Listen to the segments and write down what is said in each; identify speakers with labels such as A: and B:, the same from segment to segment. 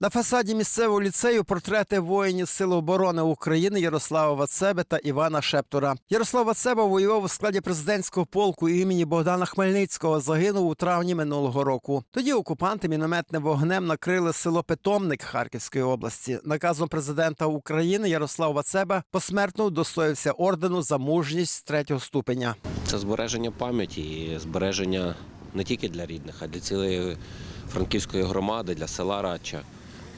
A: На фасаді місцевого ліцею портрети воїнів Сил оборони України Ярослава Вацеби та Івана Шептура. Ярослав Вацеба воював у складі президентського полку імені Богдана Хмельницького. Загинув у травні минулого року. Тоді окупанти мінометним вогнем накрили село Питомник Харківської області. Наказом президента України Ярослав Вацеба посмертно удостоївся ордену за мужність третього ступеня.
B: Це збереження пам'яті і збереження не тільки для рідних, а для цілої франківської громади, для села Радча.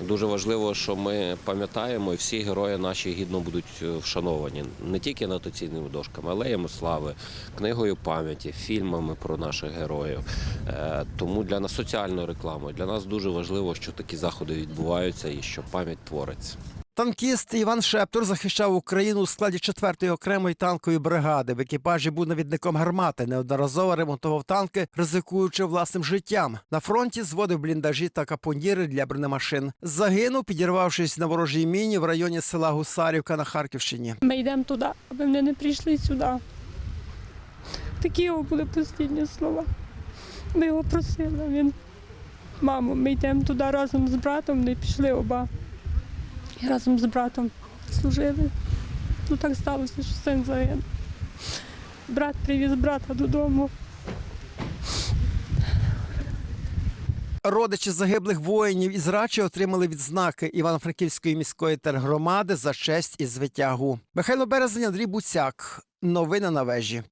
B: Дуже важливо, що ми пам'ятаємо, і всі герої наші гідно будуть е, вшановані не тільки нотаційними дошками, але й слави, книгою пам'яті, фільмами про наших героїв. Е, Тому для нас соціальної реклами для нас дуже важливо, що такі заходи відбуваються і що пам'ять твориться.
A: Танкіст Іван Шептур захищав Україну у складі 4-ї окремої танкової бригади. В екіпажі був навідником гармати, неодноразово ремонтував танки, ризикуючи власним життям. На фронті зводив бліндажі та капоніри для бронемашин. Загинув, підірвавшись на ворожій міні в районі села Гусарівка на Харківщині.
C: Ми йдемо туди, аби вони не прийшли сюди. Такі його були останні слова. Ми його просили. Він, мамо, ми йдемо туди разом з братом, не пішли оба. І разом з братом служили. Ну так сталося, що син загинув. Брат привіз брата додому.
A: Родичі загиблих воїнів із Рачі отримали відзнаки Івано-Франківської міської тергромади за честь і звитягу. Михайло Березень, Андрій Буцяк. Новини на вежі.